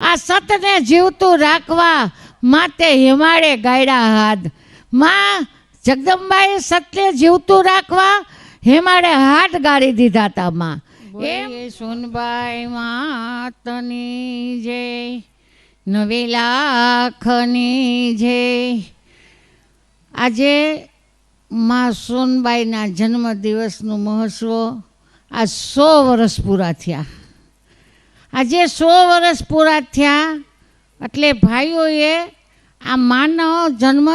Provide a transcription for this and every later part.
આ સતને જીવતું રાખવા માતે હિમાળે ગાયડા હાથ. માં જગદંબાએ સત્ય જીવતું રાખવા હિમાળે હાથ ગાળી દીધા હતા માં. એ સુનબાઈ માતની જય નવી લાખની જય આજે માં સોનબાઈના જન્મદિવસનું મહોત્સવ આ સો વર્ષ પૂરા થયા. આજે સો વર્ષ પૂરા થયા, એટલે ભાઈઓએ આ માનવ જન્મ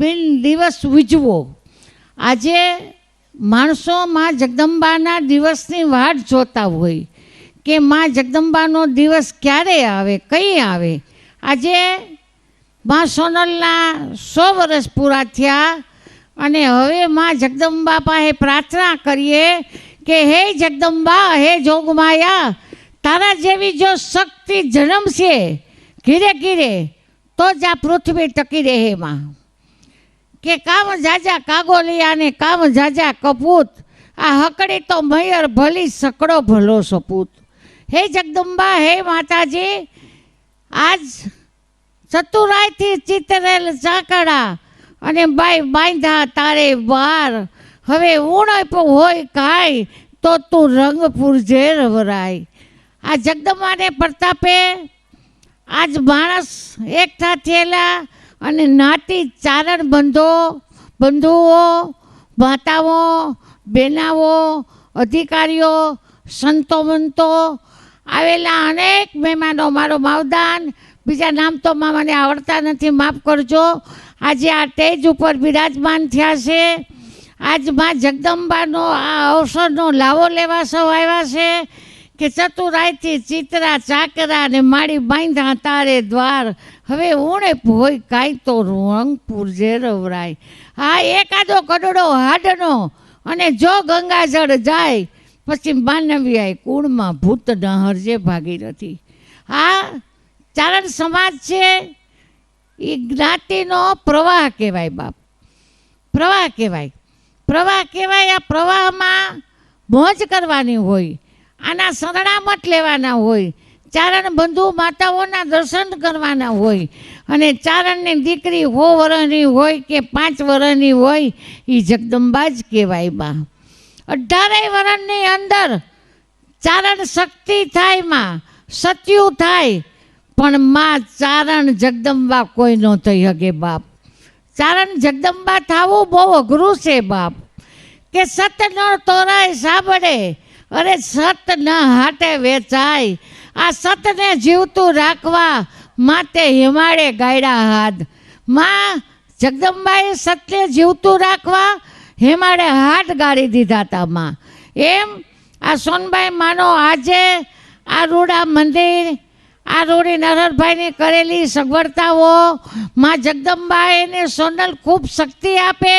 બિન દિવસ ઉજવો. આજે માણસો માં જગદંબાના દિવસની વાટ જોતા હોય કે માં જગદંબાનો દિવસ ક્યારે આવે, કઈ આવે? આજે માં સોનલના સો વર્ષ પૂરા થયા અને હવે માં જગદંબા પાસે પ્રાર્થના કરીએ કે, હે જગદંબા, હે જોગમાયા તારા જેવી જો શક્તિ જન્મશે ઘીરે ઘીરે, તો જ આ પૃથ્વી ટકી રહે માં કે કામ જાજા કાગોલિયા ને કામ જાજા કપૂત, આ હકડી તો મયર ભલી સકડો ભલો સપૂત. હે જગદંબા, હે માતાજી, આજ ચતુરાયથી ચિતરેલ ચાકડા અને બાઈ બાંધા તારે વાર હવે ઉણપ હોય કાંઈ, તો તું રંગપુર જે રવરાય આ જગદંબાને પ્રતાપે આજ માણસ એકઠા થયેલા અને નાતી ચારણ બંધો, બંધુઓ, માતાઓ, બેનાઓ, અધિકારીઓ, સંતો મંતો, આવેલા અનેક મહેમાનો મારો માવદાન. બીજા નામ તો મને આવડતા નથી, માફ કરજો. આજે આ સ્ટેજ ઉપર બિરાજમાન થયા છે. આજમાં જગદંબાનો આ અવસરનો લાવો લેવા સૌ આવ્યા છે. કે ચતુરાયથી ચિત્રા, ચાકરા ને માડી બાંધા તારે દ્વાર. હવે ઉણે ભોય કાંઈ તો રંગ પૂરજે રવરાય. હા એકાદો કડડો હાડનો અને જો ગંગાજળ જાય, પછી માનવીયાએ કુળમાં ભૂત નહરજે ભાગીરથી આ ચારણ સમાજ છે એ જ્ઞાતિનો પ્રવાહ કહેવાય બાપ. પ્રવાહ કહેવાય. પ્રવાહ કહેવાય આ પ્રવાહમાં મોજ કરવાની હોય. આના શરણામત લેવાના હોય. ચારણ બંધુ માતાઓના દર્શન કરવાના હોય. અને ચારણની દીકરી હો વર્ષની હોય કે પાંચ વર્ષની હોય એ જગદંબા જ કહેવાય બા. અઢારેય વર્ષની અંદર ચારણ શક્તિ થાયમાં, સત્યુ થાય. પણ માં ચારણ જગદંબા કોઈ ન થઈ શકે બાપ. ચારણ જગદંબા થવું બહુ અઘરું છે બાપ. કે સત તોરાય સાંભળે અરે સત ન હાટે વેચાય. આ સતને જીવતું રાખવા માતે હિમાળે ગાયડા હાથ. માં જગદંબાએ સત્ય જીવતું રાખવા હિમાળે હાથ ગાળી દીધા હતા માં. એમ આ સોનભાઈ માનો આજે આ રૂડા મંદિર, આ રોડી નરહરભાઈની કરેલી સગવડતાઓ માં જગદંબાએ એને સોનલ ખૂબ શક્તિ આપે,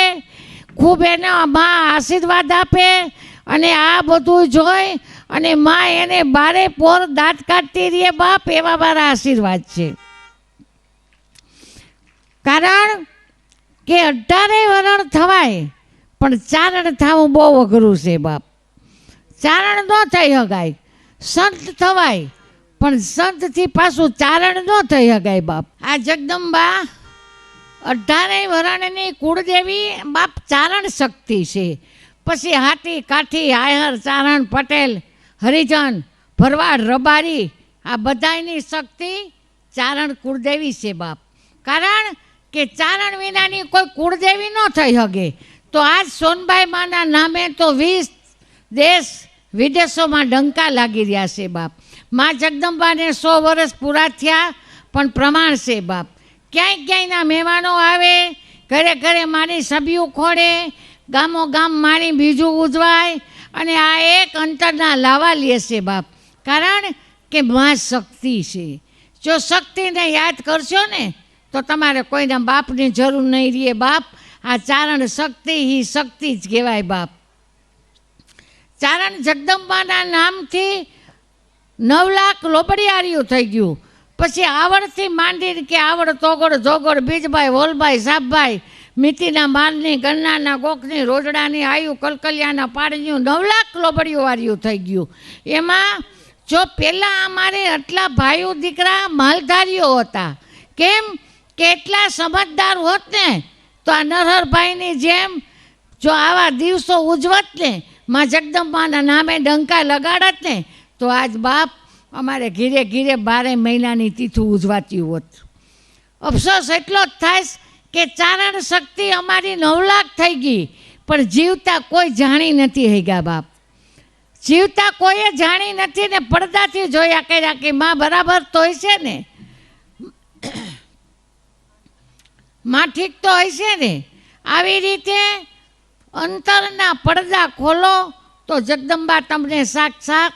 ખૂબ એને માં આશીર્વાદ આપે અને આ બધું જોઈ અને માં એને બારે પોર દાંત કાઢતી રહીએ બાપ એવા મારા આશીર્વાદ છે. કારણ કે અઢારે વરણ થવાય, પણ ચારણ થવું બહુ અઘરું છે બાપ. ચારણ ન થઈ શકાય સંત થવાય, પણ સંતથી પાછું ચારણ ન થઈ શકાય બાપ. આ જગદંબા અઢારે વરણની કુળદેવી બાપ ચારણ શક્તિ છે. પછી હાથી, કાઠી, આયર, ચારણ, પટેલ, હરિજન, ભરવાડ, રબારી, આ બધાની શક્તિ ચારણ કુળદેવી છે બાપ. કારણ કે ચારણ વિનાની કોઈ કુળદેવી ન થઈ શકે તો આજ સોનબાઈ માના નામે તો વીસ દેશ વિદેશોમાં ડંકા લાગી રહ્યા છે બાપ. મા જગદંબાને સો વર્ષ પૂરા થયા, પણ પ્રમાણ છે બાપ. ક્યાંય ક્યાંયના મહેમાનો આવે, ઘરે ઘરે મારી સભ્યું ખોડે ગામો ગામ માણી બીજું ઉજવાય અને આ એક અંતરના લાવા લે છે બાપ. કારણ કે માં શક્તિ છે. જો શક્તિને યાદ કરશો ને, તો તમારે કોઈના બાપની જરૂર નહીં રહે બાપ. આ ચારણ શક્તિ એ શક્તિ જ કહેવાય બાપ. ચારણ જગદંબાના નામથી નવ લાખ લોબડિયારીઓ થઈ ગયું. પછી આવડથી માંડીને કે આવડ, તોગડ, જોગડ બીજભાઈ વોલભાઈ સાપભાઈ મીતીના માલની, ગન્નાના ગોખની રોજડાની આયુ, કલકલિયાના પાડ્યું નવ લાખ લોબડીઓ વાર્યું થઈ ગયું. એમાં જો પહેલાં અમારે આટલા ભાઈઓ દીકરા માલધારીઓ હતા, કેમ? કે એટલા સમજદાર હોત ને? તો આ નરહરભાઈની જેમ જો આવા દિવસો ઉજવત ને, માં જગદંબાના નામે ડંકા લગાડત ને, તો આજ બાપ અમારે ઘીરે ઘીરે બારે મહિનાની તિથુ ઉજવાતી હોત. અફસોસ એટલો જ થાય કે ચારણ શક્તિ અમારી નવલાખ થઈ ગઈ, પણ જીવતા કોઈ જાણી નથી હૈગા બાપ. જીવતા કોઈએ જાણી નથી ને પડદાથી જોયા કર્યા કે માં બરાબર તો છે ને? માં ઠીક તો હશે ને? આવી રીતે અંતરના પડદા ખોલો તો જગદંબા તમને સાક્ષાત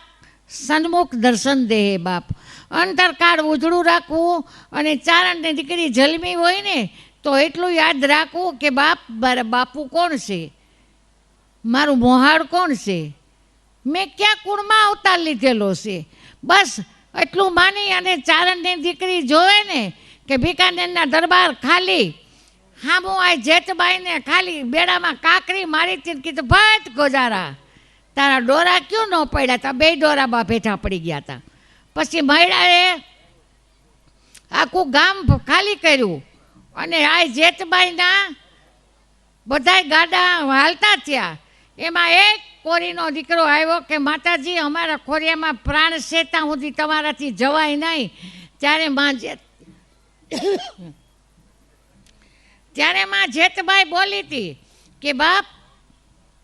સન્મુખ દર્શન દે બાપ. અંતરકાળ ઉજળું રાખવું અને ચારણની દીકરી જલમી હોય ને તો એટલું યાદ રાખવું કે બાપ, મારા બાપુ કોણ છે? મારું મોહાડ કોણ છે? મેં ક્યાં કુળમાં અવતાર લીધેલો છે? બસ એટલું માની અને ચારણની દીકરી જોવે ને કે ભીકાનેરના દરબાર ખાલી, હામો આ જેતબાઈને ખાલી બેડામાં કાકરી મારી હતી કીધું, ભટ ગોજારા, તારા ડોરા ક્યું ન પડ્યા હતા બે ડોરામાં ભેઠા પડી ગયા હતા પછી મહિલાએ આખું ગામ ખાલી કર્યું. અને આ જેતબાઈના બધાય ગાડા હાલતા થયા. એમાં એક કોરીનો દીકરો આવ્યો કે, માતાજી, અમારા ખોરિયામાં પ્રાણ છે ત્યાં સુધી તમારાથી જવાય નહીં. ત્યારે માં જેત, ત્યારે માં જેતબાઈ બોલી હતી કે, બાપ,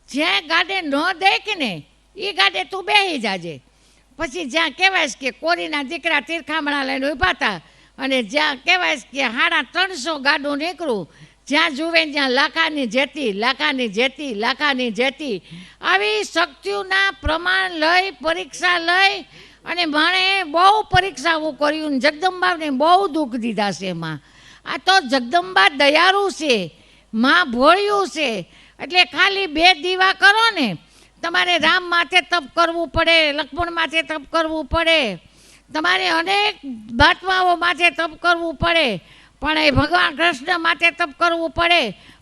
જ્યાં ગાડે ન દેખ ને એ ગાડે તું બેસી જાજે. પછી જ્યાં કહેવાય કે કોરીના દીકરા તીરખામણા લઈને ઊભા હતા અને જ્યાં કહેવાય કે સાડા ત્રણસો ગાડું નીકળું જ્યાં જુએ ત્યાં લાખાની જેતી લાખાની જેતી લાખાની જેતી આવી શક્તિઓના પ્રમાણ લઈ, પરીક્ષા લઈ અને માણે બહુ પરીક્ષાઓ કર્યું જગદંબાને બહુ દુઃખ દીધા છે એમાં. આ તો જગદંબા દયાળુ છે, માં ભોળિયું છે. એટલે ખાલી બે દીવા કરો ને, તમારે રામ માથે તપ કરવું પડે, લક્ષ્મણ માથે તપ કરવું પડે. તમારે અનેક મહાત્માઓ માથે તપ કરવું પડે, પણ એ ભગવાન કૃષ્ણ માટે તપ કરવું પડે,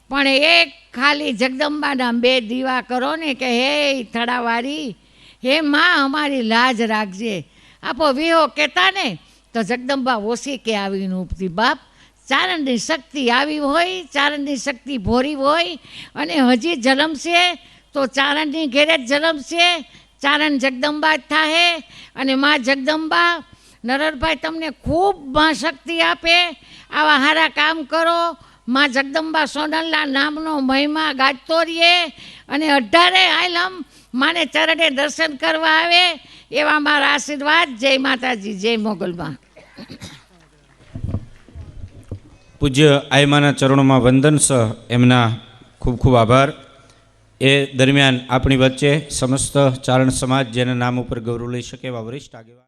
પણ એક ખાલી જગદંબાના બે દીવા કરો ને કે, હે થડાવારી હે માં, અમારી લાજ રાખજે. આપો વિહો કહેતા ને, તો જગદંબા ઓછી કે આવીને ઉપતી બાપ, ચારણની શક્તિ આવી હોય, ચારણની શક્તિ ભોરી હોય, અને હજી જલમશે, તો ચારણની ઘેરે જ જલમશે ચારણ જગદંબા જ થાહે અને મા જગદંબા નરરભાઈ તમને ખૂબ મા શક્તિ આપે. આવા સારા કામ કરો. મા જગદંબા સોનલના નામનો મહિમા ગાજતો રહીએ અને અઢારે આયલમ માને ચરણે દર્શન કરવા આવે એવા મારા આશીર્વાદ. જય માતાજી, જય મોગલમાં પૂજ્ય આયમાના ચરણોમાં વંદન સહ એમના ખૂબ ખૂબ આભાર. એ દરમિયાન આપણી વચ્ચે સમસ્ત ચારણ સમાજ જેના નામ ઉપર ગૌરવ લઈ શકે એવા વરિષ્ઠ આગેવાન